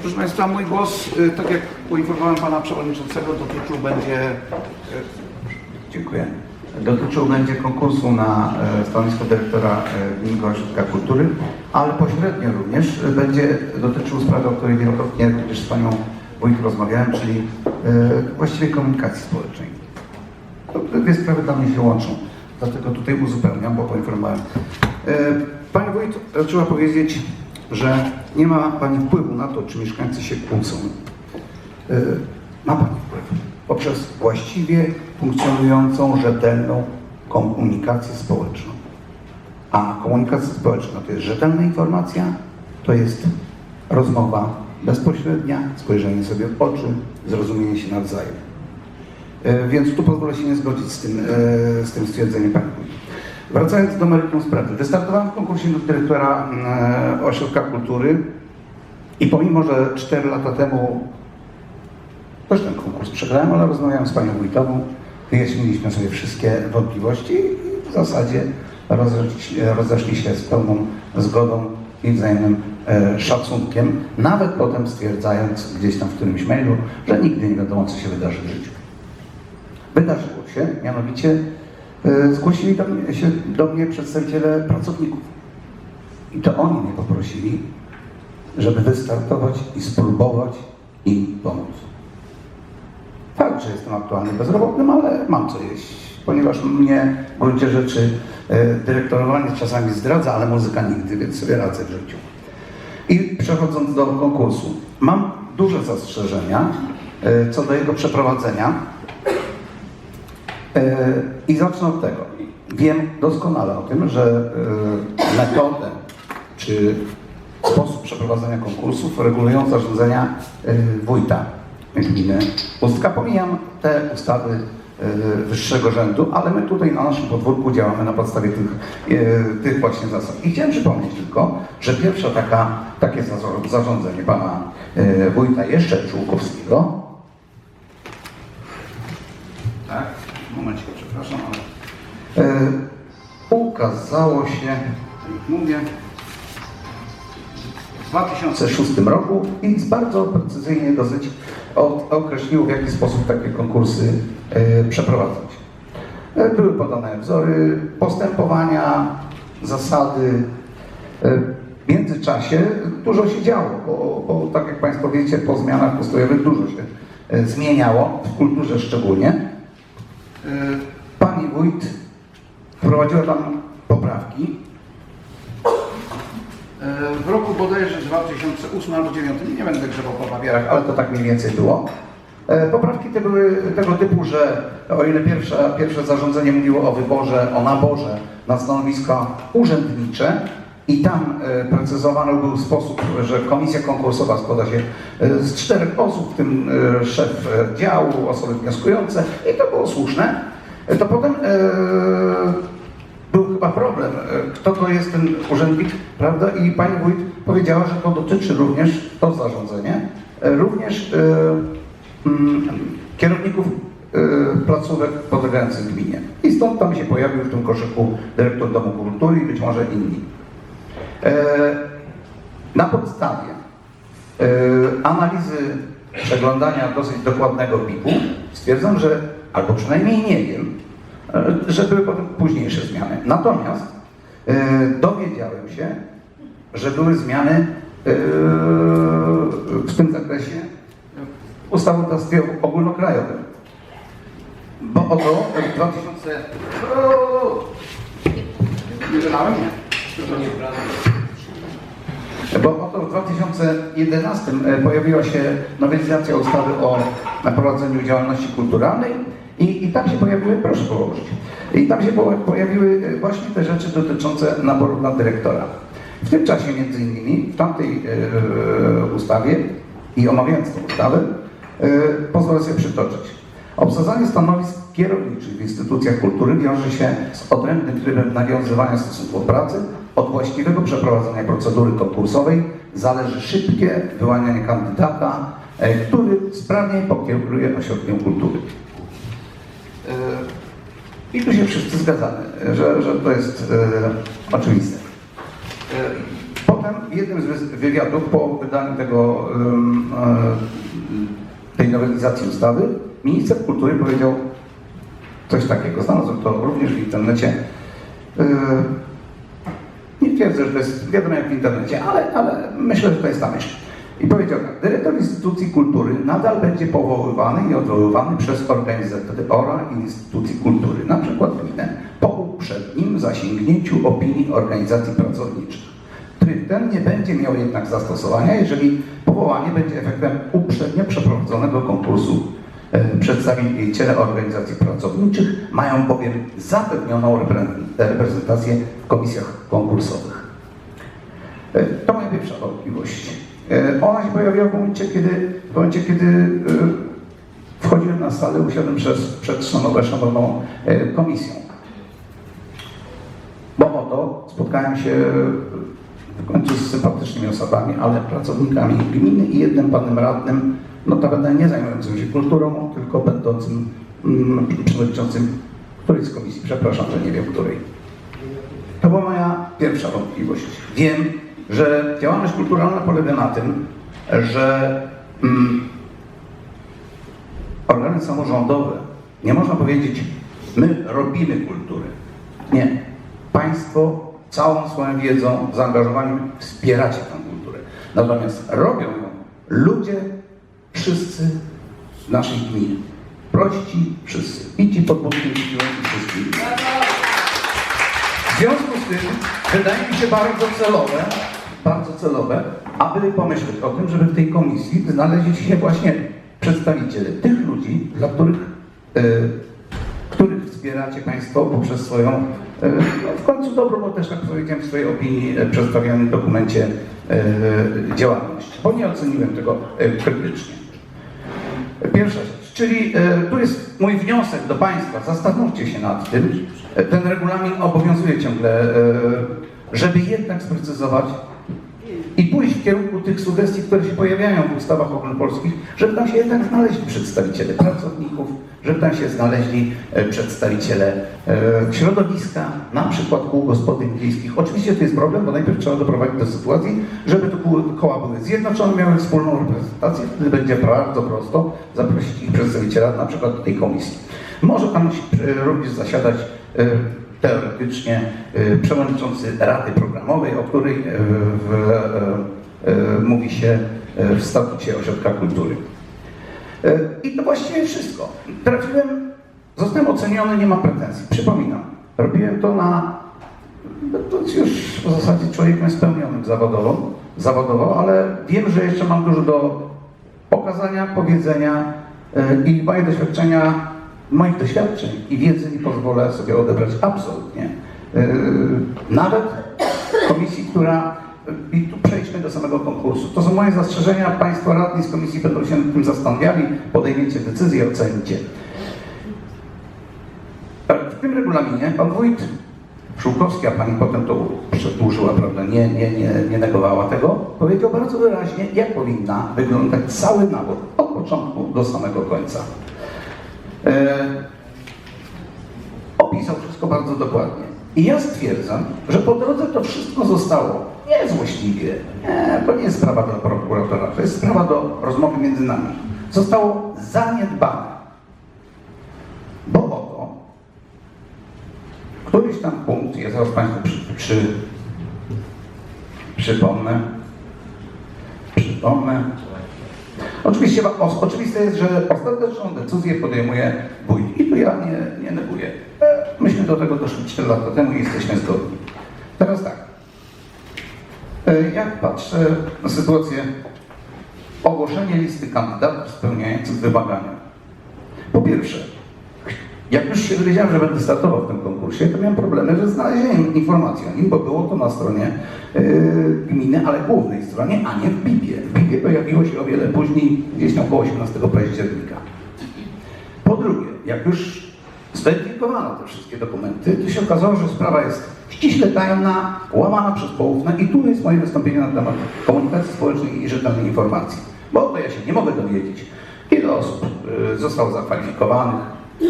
Proszę Państwa, mój głos, y, tak jak poinformowałem Pana Przewodniczącego, dotyczył będzie... y, Dziękuję. Dotyczył będzie konkursu na e, stanowisko dyrektora e, Gminnego Ośrodka Kultury, ale pośrednio również będzie dotyczył sprawy, o której wielokrotnie również z Panią Wójt rozmawiałem, czyli e, właściwie komunikacji społecznej. To dwie sprawy dla mnie się łączą, dlatego tutaj uzupełniam, bo poinformowałem. Panie Wójt, trzeba powiedzieć, że nie ma Pani wpływu na to, czy mieszkańcy się kłócą. E, Ma Pani wpływ poprzez właściwie funkcjonującą, rzetelną komunikację społeczną. A komunikacja społeczna to jest rzetelna informacja, to jest rozmowa bezpośrednia, spojrzenie sobie w oczy, zrozumienie się nawzajem. E, Więc tu pozwolę się nie zgodzić z tym, e, z tym stwierdzeniem Pani. Wracając do meritum sprawy. Wystartowałem w konkursie do dyrektora e, Ośrodka Kultury i pomimo, że 4 lata temu też ten konkurs przegrałem, ale rozmawiałem z Panią Wójtową, wyjaśniliśmy sobie wszystkie wątpliwości i w zasadzie rozeszli, się z pełną zgodą i wzajemnym e, szacunkiem, nawet potem stwierdzając gdzieś tam w którymś mailu, że nigdy nie wiadomo, co się wydarzy w życiu. Wydarzyło się, mianowicie zgłosili do mnie, się do mnie przedstawiciele pracowników. I to oni mnie poprosili, żeby wystartować i spróbować im pomóc. Fakt, że jestem aktualnie bezrobotnym, ale mam co jeść, ponieważ mnie w gruncie rzeczy e, dyrektorowanie czasami zdradza, ale muzyka nigdy, więc sobie radzę w życiu. I przechodząc do konkursu, mam duże zastrzeżenia e, co do jego przeprowadzenia. E, I zacznę od tego. Wiem doskonale o tym, że e, metodę czy sposób przeprowadzania konkursów regulują zarządzenia e, wójta gminy Ustka. Pomijam te ustawy wyższego rzędu, ale my tutaj na naszym podwórku działamy na podstawie tych, tych właśnie zasad. I chciałem przypomnieć tylko, że pierwsza taka, takie zarządzenie pana wójta jeszcze Czółkowskiego tak, przepraszam, ale e, ukazało się, jak mówię, w 2006 roku i bardzo precyzyjnie dosyć od- określił, w jaki sposób takie konkursy e, przeprowadzać. E, Były podane wzory postępowania, zasady. E, W międzyczasie dużo się działo, bo, bo tak jak Państwo wiecie, po zmianach ustrojowych dużo się e, zmieniało, w kulturze szczególnie. E, Pani wójt wprowadziła tam poprawki. E, W roku bodajże 2008 albo 2009, nie będę grzebał po papierach, ale to tak mniej więcej było. E, Poprawki te były tego typu, że o ile pierwsze, pierwsze zarządzenie mówiło o wyborze, o naborze na stanowiska urzędnicze i tam e, precyzowany był sposób, że komisja konkursowa składa się e, z czterech osób, w tym e, szef działu, osoby wnioskujące i to było słuszne, to potem był chyba problem, kto to jest ten urzędnik, prawda? I pani wójt powiedziała, że to dotyczy również, to zarządzenie, również mm, kierowników placówek podlegających gminie. I stąd tam się pojawił w tym koszyku dyrektor Domu Kultury i być może inni. E, Na podstawie e, analizy przeglądania dosyć dokładnego PIP-u stwierdzam, że, albo przynajmniej nie wiem, e, że były potem późniejsze zmiany. Natomiast dowiedziałem się, że były zmiany w tym zakresie w ustawodawstwie ogólnokrajowym. Bo oto w 2000... O! Nie? Nie. Bo oto w 2011 e, pojawiła się nowelizacja ustawy o prowadzeniu działalności kulturalnej i, i tam się pojawiły, proszę położyć, i tam się po- pojawiły e, właśnie te rzeczy dotyczące naboru na dyrektora. W tym czasie między innymi w tamtej e, ustawie i omawiając tę ustawę pozwolę sobie przytoczyć. Obsadzanie stanowisk kierowniczych w instytucjach kultury wiąże się z odrębnym trybem nawiązywania stosunków pracy. Od właściwego przeprowadzenia procedury konkursowej zależy szybkie wyłanianie kandydata, e, który sprawnie pokieruje ośrodkiem kultury. E, I tu się wszyscy zgadzamy, że, że to jest e, oczywiste. Potem w jednym z wy- wywiadów po wydaniu tego, tej nowelizacji ustawy minister kultury powiedział coś takiego. Znalazłem to również w internecie. Nie twierdzę, że to jest wiadomo jak w internecie, ale, ale myślę, że to jest ta myśl. I powiedział tak, dyrektor instytucji kultury nadal będzie powoływany i odwoływany przez organizatory i instytucji kultury, na przykład gminę, po uprzednim zasięgnięciu opinii organizacji pracowniczych. Tryb ten nie będzie miał jednak zastosowania, jeżeli powołanie będzie efektem uprzednio przeprowadzonego konkursu. E, Przedstawiciele organizacji pracowniczych mają bowiem zapewnioną repre- reprezentację w komisjach konkursowych. E, To moja pierwsza wątpliwość. E, Ona się pojawiła w momencie, kiedy, w momencie, kiedy wchodziłem na salę, usiadłem przez, przed szanowną, szanowną komisją. Bo oto spotkałem się w końcu z sympatycznymi osobami, ale pracownikami gminy i jednym panem radnym, notabene nie zajmującym się kulturą, tylko będącym mm, przewodniczącym którejś z komisji. Przepraszam, że nie wiem której. To była moja pierwsza wątpliwość. Wiem, że działalność kulturalna polega na tym, że mm, organy samorządowe, nie można powiedzieć, my robimy kulturę. Nie. Państwo całą swoją wiedzą, zaangażowaniem wspieracie tę kulturę. Natomiast robią ją ludzie, wszyscy z naszej gminy. Prości wszyscy. I ci pod budkiem i wszystkim. W związku z tym wydaje mi się bardzo celowe, bardzo celowe, aby pomyśleć o tym, żeby w tej komisji znaleźli się właśnie przedstawiciele tych ludzi, dla których, e, których wspieracie Państwo poprzez swoją, e, no w końcu dobrą, bo też tak powiedziałem w swojej opinii e, przedstawionym dokumencie działalność, bo nie oceniłem tego krytycznie. Pierwsza rzecz, czyli e, tu jest mój wniosek do Państwa, zastanówcie się nad tym. E, Ten regulamin obowiązuje ciągle, e, żeby jednak sprecyzować i pójść w kierunku tych sugestii, które się pojawiają w ustawach ogólnopolskich, żeby tam się jednak znaleźli przedstawiciele pracowników, żeby tam się znaleźli e, przedstawiciele e, środowiska, na przykład kół gospodyń wiejskich. Oczywiście to jest problem, bo najpierw trzeba doprowadzić do sytuacji, żeby kół- koła były zjednoczone, miały wspólną reprezentację, wtedy będzie bardzo prosto zaprosić ich przedstawiciela na przykład do tej komisji. Może tam e, również zasiadać teoretycznie e, przewodniczący Rady Programowej, o której w, e, e, mówi się w statucie Ośrodka Kultury. I to właściwie wszystko. Trafiłem, zostałem oceniony, nie ma pretensji. Przypominam, robiłem to na, będąc już w zasadzie człowiekiem spełnionym zawodowo, zawodowo, ale wiem, że jeszcze mam dużo do pokazania, powiedzenia i moje doświadczenia, moich doświadczeń i wiedzy nie pozwolę sobie odebrać absolutnie. E, Nawet komisji, która i tu przejdźmy do samego konkursu. To są moje zastrzeżenia. Państwo radni z komisji będą się nad tym zastanawiali, podejmiecie decyzję, ocenicie. W tym regulaminie pan wójt Szulkowski, a pani potem to przedłużyła, prawda, nie, nie, nie, nie negowała tego, powiedział bardzo wyraźnie, jak powinna wyglądać cały nabór, od początku do samego końca. E, opisał wszystko bardzo dokładnie. I ja stwierdzam, że po drodze to wszystko zostało nie złośliwie, nie, to nie jest sprawa dla prokuratora, to jest sprawa do rozmowy między nami. Zostało zaniedbane. Bo oto któryś tam punkt, ja zaraz Państwu przy, przy, przypomnę, przypomnę. Oczywiście, o, oczywiste jest, że ostateczną decyzję podejmuje wójt. I tu ja nie, nie neguję. E, Myśmy do tego doszli 4 lata temu i jesteśmy zgodni. Teraz tak. E, Jak patrzę na sytuację ogłoszenie listy kandydatów spełniających wymagania. Po pierwsze, jak już się dowiedziałem, że będę startował w tym konkursie, to miałem problemy ze znalezieniem informacji o nim, bo było to na stronie yy, gminy, ale głównej stronie, a nie w BIP-ie. Pojawiło się o wiele później, gdzieś tam około 18 października. Po drugie, jak już zweryfikowano te wszystkie dokumenty, to się okazało, że sprawa jest ściśle tajna, łamana przez poufne i tu jest moje wystąpienie na temat komunikacji społecznej i rzetelnej informacji. Bo to ja się nie mogę dowiedzieć, ile osób y, zostało zakwalifikowanych,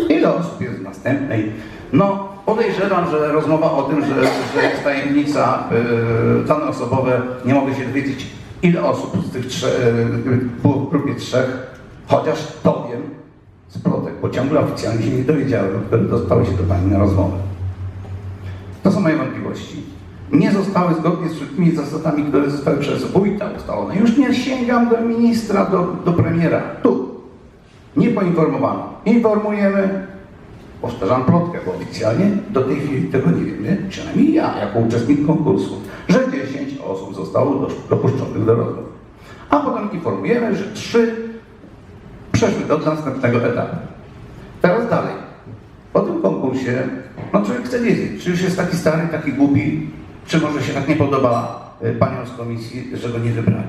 ile osób jest w następnej. No, podejrzewam, że rozmowa o tym, że, że jest tajemnica yy, dane osobowe, nie mogę się dowiedzieć, ile osób z tych trzech, było w grupie trzech, chociaż to wiem z plotek, bo ciągle oficjalnie się nie dowiedziałem, które dostały się do Pani na rozmowę. To są moje wątpliwości. Nie zostały zgodnie z wszystkimi zasadami, które zostały przez wójta ustalone. Już nie sięgam do ministra, do, do premiera. Tu. Nie poinformowano. Informujemy, powtarzam plotkę, bo oficjalnie do tej chwili tego nie wiemy, przynajmniej ja, jako uczestnik konkursu, że 10 osób zostało do- dopuszczonych do rozmów. A potem informujemy, że 3 przeszły do następnego etapu. Teraz dalej. Po tym konkursie, no człowiek chce wiedzieć, czy już jest taki stary, taki głupi, czy może się tak nie podoba y, paniom z komisji, że go nie wybrali.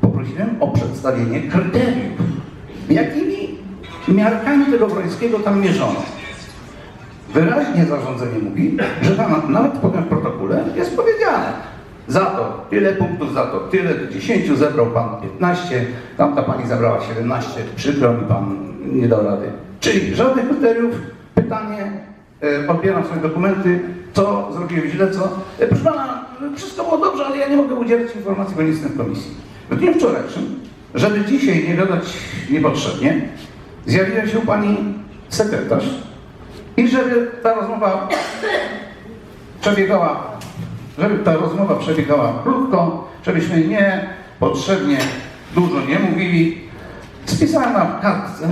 Poprosiłem o przedstawienie kryteriów, jakimi miarkami tego Wrońskiego tam mierzono. Wyraźnie zarządzenie mówi, że tam nawet potem w protokole jest powiedziane. Za to tyle punktów, za to tyle, do 10 zebrał pan 15, tamta pani zebrała 17, przykro mi pan nie dał rady. Czyli żadnych kryteriów, pytanie, e, odbieram swoje dokumenty, co zrobiłem źle, co... E, proszę pana, wszystko było dobrze, ale ja nie mogę udzielić informacji, bo nie jestem w komisji. W dniu wczorajszym, żeby dzisiaj nie gadać niepotrzebnie, zjawiła się pani sekretarz i żeby ta rozmowa przebiegała, żeby ta rozmowa przebiegała krótko, żebyśmy nie potrzebnie dużo nie mówili. Spisałem na kartce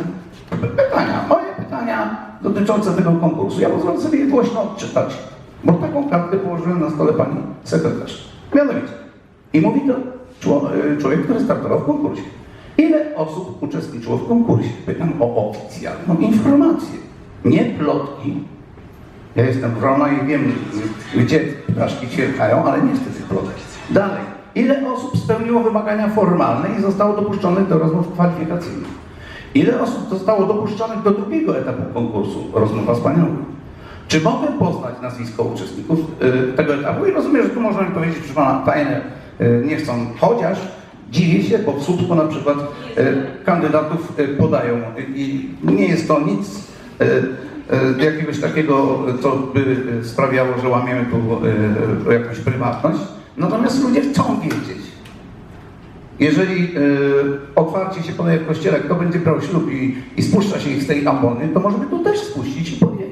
pytania, moje pytania dotyczące tego konkursu. Ja pozwolę sobie je głośno odczytać, bo taką kartkę położyłem na stole pani sekretarz. Mianowicie, i mówi to czło- człowiek, który startował w konkursie. Ile osób uczestniczyło w konkursie? Pytam o oficjalną informację, nie plotki, ja jestem wrona i wiem, gdzie ptaszki ćwierkają, ale nie tych plotek. Dalej. Ile osób spełniło wymagania formalne i zostało dopuszczonych do rozmów kwalifikacyjnych? Ile osób zostało dopuszczonych do drugiego etapu konkursu? Rozmowa z panią. Czy mogę poznać nazwisko uczestników y, tego etapu? I rozumiem, że tu można mi powiedzieć, proszę pana, fajne, y, nie chcą, chociaż dziwię się, bo w Słupsku na przykład y, kandydatów podają i nie jest to nic jakiegoś takiego, co by sprawiało, że łamiemy tu jakąś prywatność. Natomiast ludzie chcą wiedzieć. Jeżeli otwarcie się podaje w kościele, kto będzie brał ślub i, i spuszcza się ich z tej ambony, to możemy tu też spuścić i powiedzieć.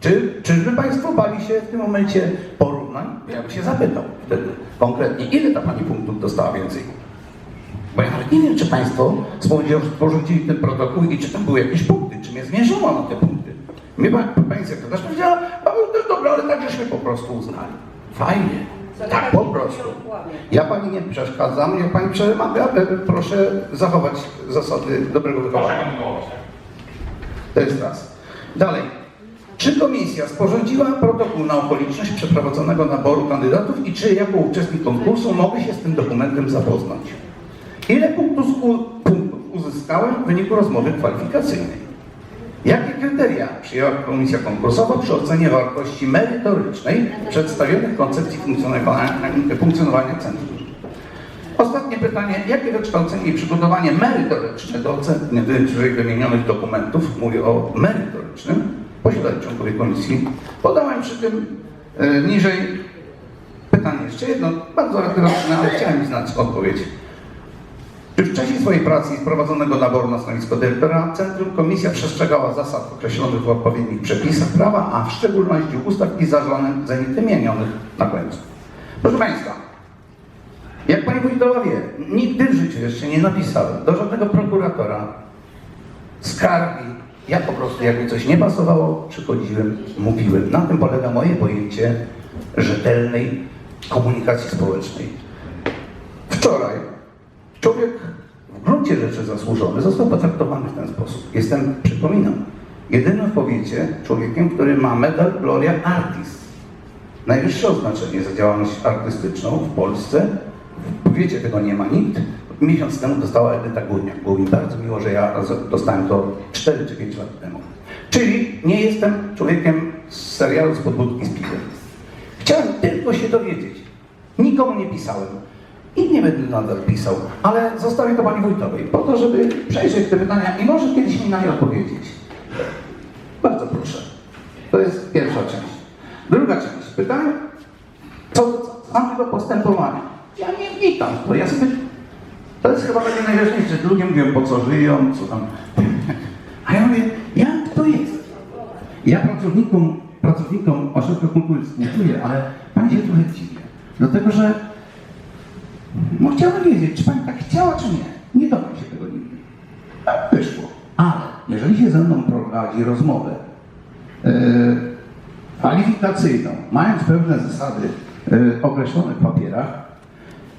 Czy, czyżby Państwo bali się w tym momencie porównań? Ja bym się zapytał wtedy konkretnie, ile ta Pani punktów dostała więcej? Bo ja nawet nie wiem, czy Państwo sporządzili- ten protokół i czy tam były jakieś punkty, czy mnie zmierzono na te punkty. Mnie Pani, sekretarz powiedziała, a to dobre, ale tak żeśmy po prostu uznali. Fajnie. Tak, po prostu. Ja Pani nie przeszkadzam, ja Pani przemawia, ale proszę zachować zasady dobrego wychowania. To jest raz. Dalej. Czy komisja sporządziła protokół na okoliczność przeprowadzonego naboru kandydatów i czy jako uczestnik konkursu mogę się z tym dokumentem zapoznać? Ile punktów, uzyskałem w wyniku rozmowy kwalifikacyjnej? Jakie kryteria przyjęła komisja konkursowa przy ocenie wartości merytorycznej przedstawionych koncepcji funkcjonowania, funkcjonowania centrum? Ostatnie pytanie. Jakie wykształcenie i przygotowanie merytoryczne do oceny wymienionych dokumentów, mówię o merytorycznym, posiadają członkowie komisji? Podałem przy tym e, niżej pytanie jeszcze jedno, bardzo ale chciałem znać odpowiedź. W czasie swojej pracy i wprowadzonego naboru na stanowisko dyrektora Centrum Komisja przestrzegała zasad określonych w odpowiednich przepisach prawa, a w szczególności ustaw i zarządzeń wymienionych na końcu? Proszę Państwa, jak Pani Wójtowa wie, nigdy w życiu jeszcze nie napisałem do żadnego prokuratora skargi. Ja po prostu, jak mi coś nie pasowało, przychodziłem, mówiłem. Na tym polega moje pojęcie rzetelnej komunikacji społecznej. Wczoraj człowiek w gruncie rzeczy zasłużony został potraktowany w ten sposób. Jestem, przypominam, jedynym w powiecie człowiekiem, który ma medal Gloria Artis. Najwyższe oznaczenie za działalność artystyczną w Polsce. W powiecie tego nie ma nikt. Miesiąc temu dostała Edyta Górniak. Było mi bardzo miło, że ja dostałem to 4 czy 5 lat temu. Czyli nie jestem człowiekiem z serialu z podwódki z piwem. Chciałem tylko się dowiedzieć. Nikomu nie pisałem. I nie będę nadal pisał, ale zostawię to Pani Wójtowej, po to, żeby przejrzeć te pytania i może kiedyś mi na nie odpowiedzieć. Bardzo proszę. To jest pierwsza część. Druga część pytań, co samego postępowania. Ja nie wnikam, w to ja sobie, to jest chyba takie najważniejsze. Ludzie mówią, po co żyją, co tam. A ja mówię, jak to jest? Ja pracownikom, pracownikom Ośrodka Kultury współczuję, ale Pani się trochę dziwię. Dlatego, że no chciałbym wiedzieć, czy Pani tak chciała, czy nie. Nie dowiem się tego nigdy. Tak wyszło. Ale jeżeli się ze mną prowadzi rozmowę e, kwalifikacyjną, mając pewne zasady e, określone w papierach,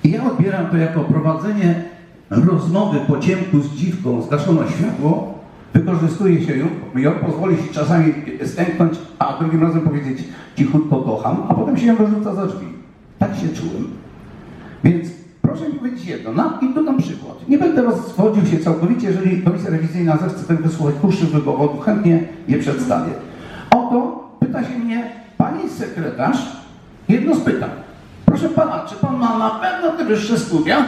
i ja odbieram to jako prowadzenie rozmowy po ciemku z dziwką, zgaszono światło, wykorzystuje się ją, ją pozwoli się czasami stęknąć, a drugim razem powiedzieć cichutko kocham, a potem się ją wyrzuca za drzwi. Tak się czułem. Więc proszę mi powiedzieć jedno, na, i tu dam przykład. Nie będę rozwodził się całkowicie, jeżeli Komisja Rewizyjna zechce tego wysłuchać dłuższych wywodów, chętnie je przedstawię. Oto pyta się mnie pani sekretarz, jedno z pytań. Proszę pana, czy pan ma na pewno te wyższe studia?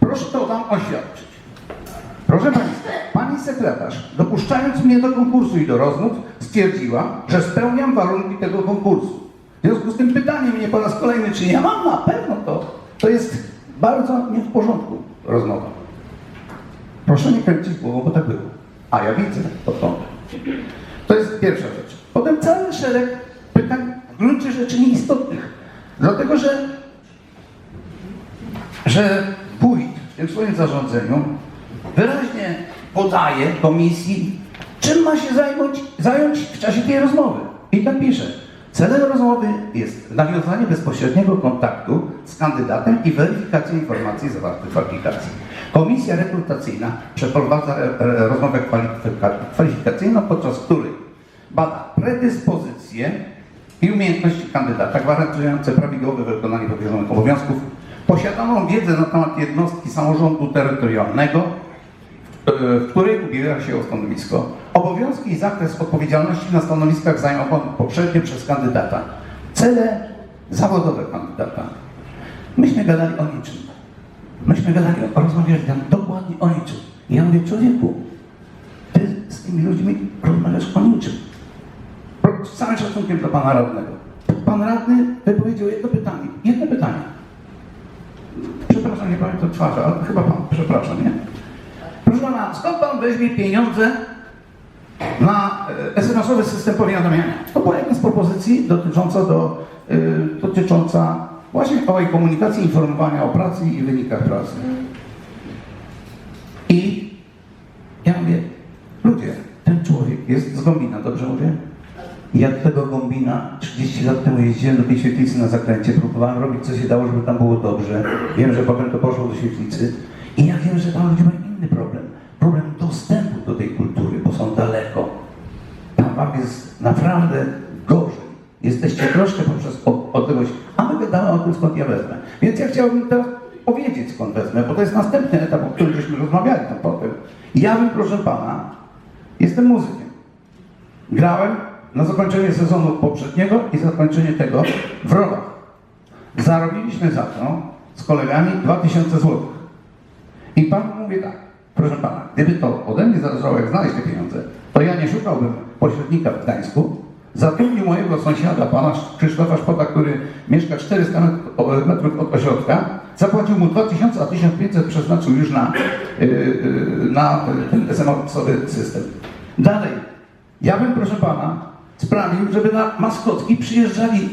Proszę to tam oświadczyć. Proszę Państwa, pani sekretarz, dopuszczając mnie do konkursu i do rozmów, stwierdziła, że spełniam warunki tego konkursu. W związku z tym pytanie mnie po raz kolejny, czy ja mam na pewno to, to jest bardzo nie w porządku rozmowa. Proszę nie kręcić głową, bo tak było. A ja widzę to to. To jest pierwsza rzecz. Potem cały szereg pytań w gruncie rzeczy nieistotnych. Dlatego, że, że wójt w tym swoim zarządzeniu wyraźnie podaje komisji, czym ma się zająć, zająć w czasie tej rozmowy. I tam pisze, celem rozmowy jest nawiązanie bezpośredniego kontaktu z kandydatem i weryfikacja informacji zawartych w aplikacji. Komisja rekrutacyjna przeprowadza e, e, rozmowę kwalifika- kwalifikacyjną, podczas której bada predyspozycje i umiejętności kandydata gwarantujące prawidłowe wykonanie powierzonych obowiązków, posiadaną wiedzę na temat jednostki samorządu terytorialnego, w której ubiera się o stanowisko. Obowiązki i zakres odpowiedzialności na stanowiskach zajmowanych poprzednio przez kandydata. Cele zawodowe kandydata. Myśmy gadali o niczym. Myśmy gadali, rozmawiali tam dokładnie o niczym. I ja mówię, człowieku, ty z tymi ludźmi rozmawiasz o niczym. Z całym szacunkiem dla pana radnego. Pan radny wypowiedział jedno pytanie. Jedno pytanie. Przepraszam, nie pamiętam twarzy, ale chyba pan, przepraszam, nie? Proszę pana, skąd pan weźmie pieniądze na e, SMS-owy system powiadamiania? To była jedna z propozycji dotycząca, do, e, dotycząca właśnie owej komunikacji, informowania o pracy i wynikach pracy. I ja mówię, ludzie, ten człowiek jest z Gombina, dobrze mówię? Ja do tego Gombina 30 lat temu jeździłem do tej świetlicy na zakręcie, próbowałem robić co się dało, żeby tam było dobrze. Wiem, że potem to poszło do świetlicy. I ja wiem, że tam ludzie mają naprawdę gorzej. Jesteście troszkę poprzez odległość, a my gadamy o tym, skąd ja wezmę. Więc ja chciałbym teraz powiedzieć, skąd wezmę, bo to jest następny etap, o którym żeśmy rozmawiali tam potem. Ja bym, proszę pana, jestem muzykiem. Grałem na zakończenie sezonu poprzedniego i zakończenie tego w Rodach. Zarobiliśmy za to z kolegami 2000 zł. I pan mówi tak, proszę pana, gdyby to ode mnie zależało, jak znaleźć te pieniądze, to ja nie szukałbym pośrednika w Gdańsku, zatrudnił mojego sąsiada, pana Krzysztofa Szpota, który mieszka 400 met- o- metrów od ośrodka, zapłacił mu 2000, a 1500 przeznaczył już na, yy, yy, na ten SMS-owy system. Dalej, ja bym, proszę pana, sprawił, żeby na maskotki przyjeżdżali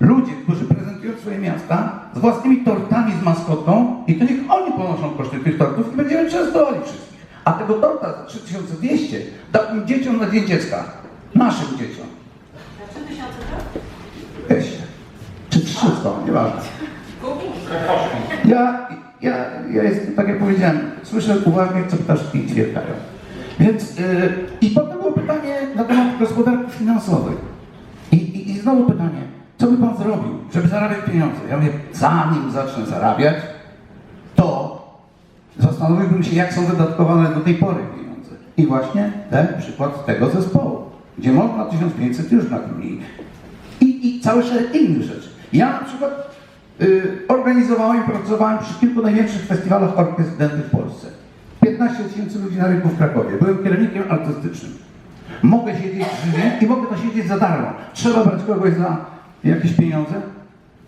ludzie, którzy prezentują swoje miasta z własnymi tortami z maskotką i to niech oni ponoszą koszty tych tortów i będziemy częstowali wszystkich. A tego torta za 3200 dałbym dzieciom na Dzień Dziecka. Naszym dzieciom. Weź. Czy 300, nieważne. Ja, ja, ja jestem, tak jak powiedziałem, słyszę uwagę, co ptaszki ćwierkają. Więc, yy, i potem było pytanie na temat gospodarki finansowej. I, i, I znowu pytanie, co by pan zrobił, żeby zarabiać pieniądze? Ja mówię, zanim zacznę zarabiać, to zastanowiłbym się, jak są wydatkowane do tej pory pieniądze. I właśnie ten przykład tego zespołu, gdzie można 1500 już na mniej. I, I cały szereg innych rzeczy. Ja na przykład y, organizowałem i pracowałem przy kilku największych festiwalach dętych w Polsce. 15 tysięcy ludzi na rynku w Krakowie. Byłem kierownikiem artystycznym. Mogę siedzieć w Rzymie i mogę to siedzieć za darmo. Trzeba brać kogoś za jakieś pieniądze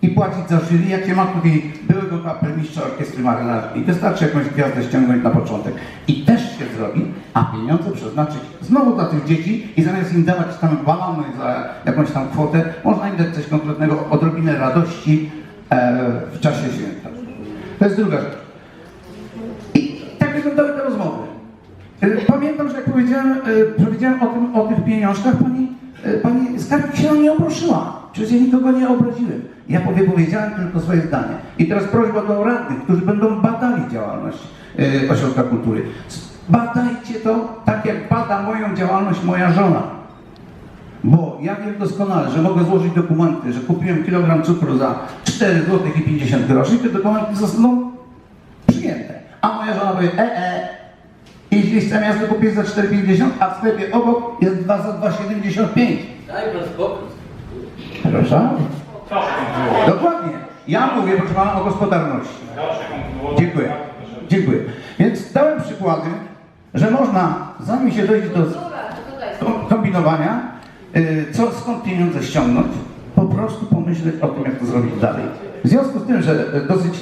i płacić za jury, jak się ma tutaj byłego kapelmistrza orkiestry marynarki. Wystarczy jakąś gwiazdę ściągnąć na początek. I też się zrobi, a pieniądze przeznaczyć znowu dla tych dzieci i zamiast im dawać tam balony za jakąś tam kwotę, można im dać coś konkretnego, odrobinę radości e, w czasie święta. To jest druga rzecz. I tak wyglądały te rozmowy. E, Pamiętam, że jak powiedziałem, e, powiedziałem o, tym, o tych pieniążkach, pani, pani skarbnik się nie obruszyła. Przecież ja nikogo nie obraziłem. Ja powie, powiedziałem tylko swoje zdanie. I teraz prośba do radnych, którzy będą badali działalność e, Ośrodka Kultury. Badajcie to tak, jak bada moją działalność moja żona. Bo ja wiem doskonale, że mogę złożyć dokumenty, że kupiłem kilogram cukru za 4 zł i 50 groszy i te dokumenty zostaną przyjęte. A moja żona powie, e, e, jeśli chcę miasto kupić za 4,50, a w sklepie obok jest 2 za 2,75. Daj pan spokój. Proszę? Dokładnie. Ja mówię, proszę pana, o gospodarności. Dziękuję. Dziękuję. Więc dałem przykłady, że można, zanim się dojdzie do kom- kombinowania, y, co, skąd pieniądze ściągnąć, po prostu pomyśleć o tym, jak to zrobić dalej. W związku z tym, że y, dosyć...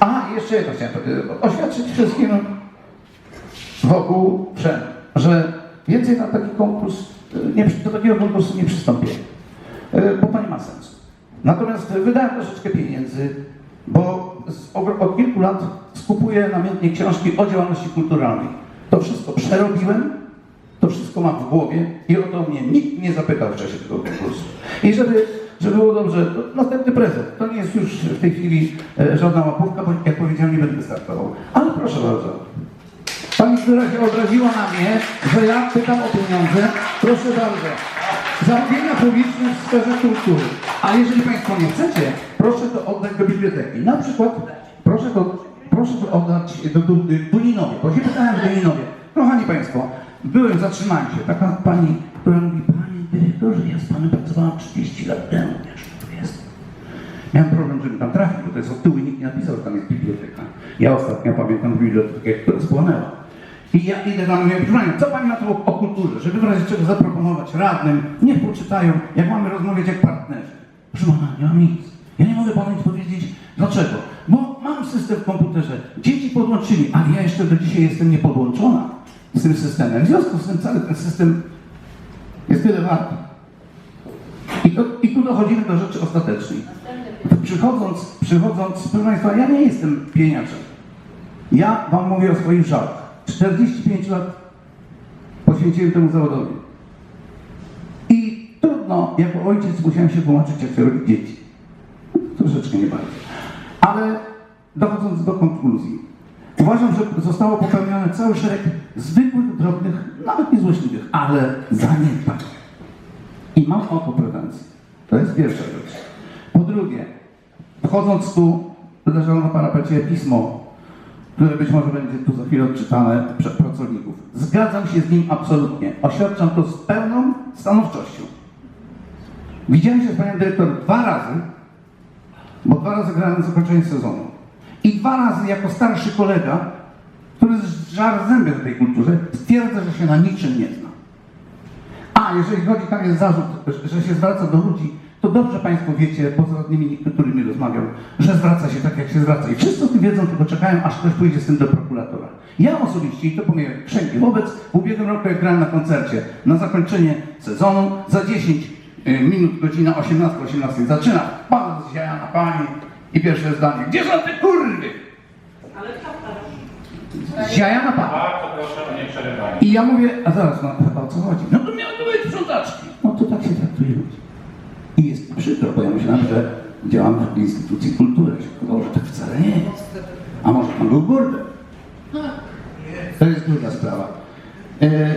Aha, jeszcze jedno chciałem y, oświadczyć wszystkim wokół przem, że więcej na taki konkurs, y, nie, do takiego konkursu nie przystąpię, y, bo to nie ma sensu. Natomiast wydałem troszeczkę pieniędzy, bo z, od, kilku lat skupuję namiętnie książki o działalności kulturalnej. To wszystko przerobiłem, to wszystko mam w głowie i o to mnie nikt nie zapytał w czasie tego konkursu. I żeby, żeby było dobrze, następny prezent. To nie jest już w tej chwili e, żadna łapówka, bo jak powiedziałem, nie będę startował. Ale proszę bardzo. Pani, się obraziła na mnie, że ja pytam o pieniądze, proszę bardzo. Zamówienia publiczne w sferze kultury. A jeżeli Państwo nie chcecie, proszę to oddać do biblioteki. Na przykład, proszę to, proszę to oddać do, do, do bo się pytałem w Duninowie. Kochani Państwo, byłem, zatrzymałem się, taka pani, która mówi, Panie dyrektorze, ja z Panem pracowałam 30 lat temu, jeszcze tu jest. Miałem problem, żeby tam trafić, bo to jest od tyłu i nikt nie napisał, że tam jest biblioteka. Ja ostatnio pamiętam bibliotekę, która spłonęła. I ja idę tam i mówię, proszę co Pani na to o, o kulturze? Żeby w razie czego zaproponować radnym, niech poczytają, jak mamy rozmawiać jak partnerzy. Proszę Pana, nie mam nic. Ja nie mogę Panu nic powiedzieć. Dlaczego? Bo mam system w komputerze. Dzieci podłączyli, ale ja jeszcze do dzisiaj jestem niepodłączona z tym systemem. W związku z tym cały ten system jest tyle warty. I, to, I tu dochodzimy do rzeczy ostatecznej. Przychodząc, przychodząc, proszę Państwa, ja nie jestem pieniaczem. Ja Wam mówię o swoich żalach. 45 lat poświęciłem temu zawodowi. I trudno, jako ojciec musiałem się tłumaczyć, jak robić dzieci. Troszeczkę nie bardzo. Ale dochodząc do konkluzji, uważam, że zostało popełnione cały szereg zwykłych, drobnych, nawet niezłośliwych, ale zaniedbań. I mam o to pretensje. To jest pierwsza rzecz. Po drugie, wchodząc tu, leżało na parapecie pismo, które być może będzie tu za chwilę odczytane przez pracowników. Zgadzam się z nim absolutnie. Oświadczam to z pełną stanowczością. Widziałem się z panią dyrektor dwa razy, bo dwa razy grałem na zakończenie sezonu. I dwa razy jako starszy kolega, który żar zęby w tej kulturze, stwierdza, że się na niczym nie zna. A jeżeli chodzi, tam jest zarzut, że się zwraca do ludzi, to dobrze Państwo wiecie, poza radnymi, którymi rozmawiam, że zwraca się tak, jak się zwraca. I wszyscy o tym wiedzą, tylko czekają, aż ktoś pójdzie z tym do prokuratora. Ja osobiście, i to powiem wszędzie wobec, w ubiegłym roku jak grałem na koncercie, na zakończenie sezonu, za 10 y, minut, godzina 18, 18 zaczyna, pan z na pani i pierwsze zdanie, gdzie są te kurwy? Zjaja na pana. Bardzo proszę o nieprzerywanie. I ja mówię, a zaraz, no o co chodzi? No to miały to być sprzątaczki. No to tak się traktuje ludzi. Jest przykro, bo ja myślałem, że działam w instytucji kultury. Okazało, że tak wcale nie jest. A może tam był burdel? To jest druga sprawa. E,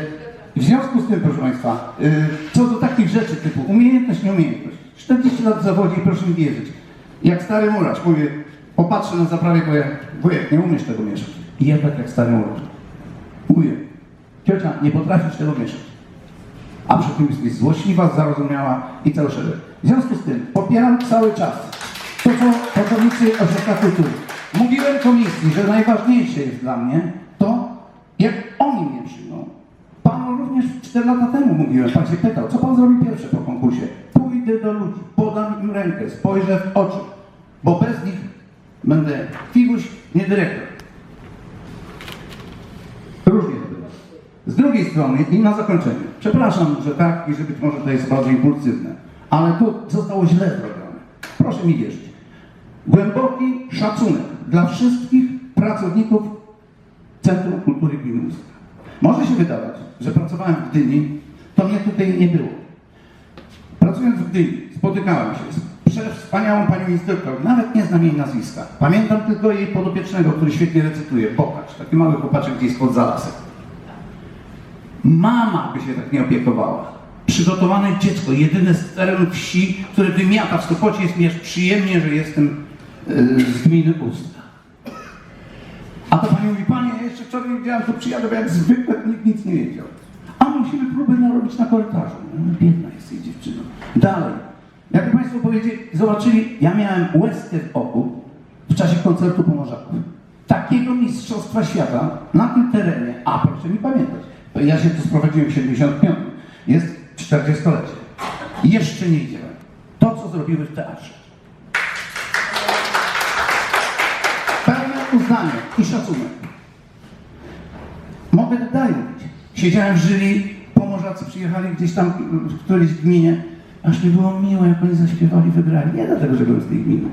w związku z tym, proszę Państwa, e, co do takich rzeczy typu umiejętność, nieumiejętność. 40 lat w zawodzie i proszę mi wierzyć. Jak stary murarz, mówię, popatrzę na zaprawie, mówię, wujek, nie umiesz tego mieszać. I ja tak jak stary murarz. Mówię, ciocia, nie potrafisz tego mieszać. A przy tym jest złośliwa, zarozumiała i cały szereg. W związku z tym popieram cały czas to, co pracownicy Ośrodka Kultury. Mówiłem komisji, że najważniejsze jest dla mnie to, jak oni mnie przyjmą. Pan Panu również 4 lata temu mówiłem, pan się pytał, co pan zrobi pierwsze po konkursie? Pójdę do ludzi, podam im rękę, spojrzę w oczy, bo bez nich będę figuś, nie dyrektor. Różnie to bywa. Z drugiej strony i na zakończenie, przepraszam, że tak i że być może to jest bardzo impulsywne, ale tu zostało źle zrobione. Proszę mi wierzyć. Głęboki szacunek dla wszystkich pracowników Centrum Kultury Gminy Ustka. Może się wydawać, że pracowałem w Gdyni, to mnie tutaj nie było. Pracując w Gdyni, spotykałem się z przewspaniałą panią instruktor, nawet nie znam jej nazwiska. Pamiętam tylko jej podopiecznego, który świetnie recytuje, Pokacz, taki mały chłopaczek gdzieś spod zalasek. Mama by się tak nie opiekowała. Przygotowane dziecko, jedyne z terenu wsi, które wymiata w Sopocie, jest mi aż przyjemnie, że jestem yy, z gminy Ustka. A to pani mówi, panie, ja jeszcze wczoraj widziałem, to przyjadę, bo jak zwykle nikt nic nie wiedział. A musimy próbę narobić na korytarzu. No, biedna jesteś dziewczyną. Dalej. Jakby Państwo powiedzieli, zobaczyli, ja miałem łezkę w oku w czasie koncertu Pomorzaków. Takiego mistrzostwa świata na tym terenie, a proszę mi pamiętać, ja się tu sprowadziłem w 75, jest 40-lecie. Jeszcze nie widziałem. To, co zrobiły w teatrze. Pełne uznanie i szacunek. Mogę dalej mówić. Siedziałem w jury, pomorzacy przyjechali gdzieś tam w którejś gminie, aż mi było miło, jak oni zaśpiewali, wygrali. Nie dlatego, że byłem z tej gminy.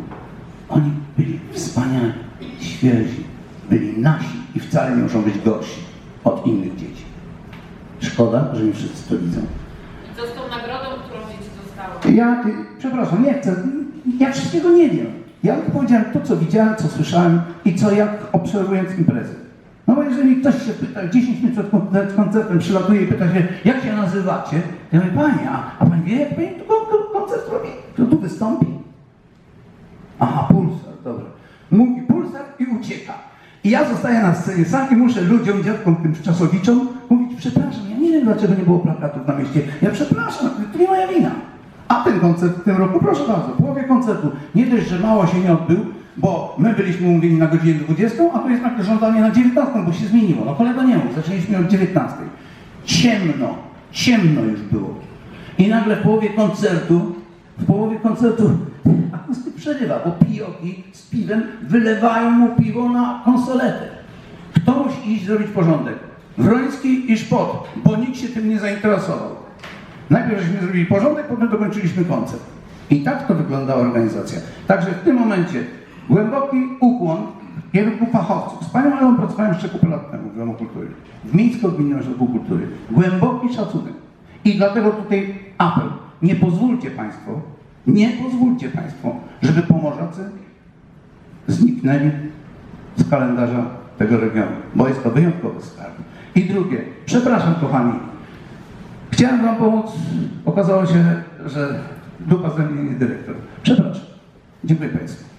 Oni byli wspaniali, świeżi, byli nasi i wcale nie muszą być gorsi od innych dzieci. Szkoda, że nie wszyscy to widzą. Co z tą nagrodą, którą dzieci dostały? Ja, przepraszam, nie chcę, ja wszystkiego nie wiem. Ja tylko powiedziałem to, co widziałem, co słyszałem i co jak obserwując imprezy. No bo jeżeli ktoś się pyta, 10 minut przed kon- przed koncertem przylatuje i pyta się, jak się nazywacie? Ja mówię, pani, a, a pani wie, jak pani tu kon- kon- koncert robi? Kto tu wystąpi? Aha, pulsar, dobra. Mówi pulsar i ucieka. I ja zostaję na scenie sam i muszę ludziom, dziadkom, tym czasowiczom mówić, przepraszam, ja nie wiem dlaczego nie było plakatów na mieście. Ja przepraszam, to nie moja wina. A ten koncert w tym roku, proszę bardzo, w połowie koncertu, nie dość, że mało się nie odbył, bo my byliśmy umówieni na godzinę 20, a tu jest nagle żądanie na 19, bo się zmieniło. No kolego nie mów, zaczęliśmy od 19. Ciemno, ciemno już było. I nagle w połowie koncertu, w połowie koncertu akustyk przerywa, bo pijoki z piwem wylewają mu piwo na konsoletę. Kto musi iść zrobić porządek? Wroński i Szpot, bo nikt się tym nie zainteresował. Najpierw żeśmy zrobili porządek, potem dokończyliśmy koncert. I tak to wyglądała organizacja. Także w tym momencie głęboki ukłon kierunku fachowców. Z panią Elą pracowałem jeszcze kupę lat temu w Domu Kultury. W Miejsko-Gminnym Ośrodku Kultury. Głęboki szacunek. I dlatego tutaj apel. Nie pozwólcie Państwo, nie pozwólcie Państwo, żeby Pomorzacy zniknęli z kalendarza tego regionu, bo jest to wyjątkowy skarb. I drugie, przepraszam kochani, chciałem Wam pomóc, okazało się, że dupa ze mnie nie dyrektor. Przepraszam. Dziękuję Państwu.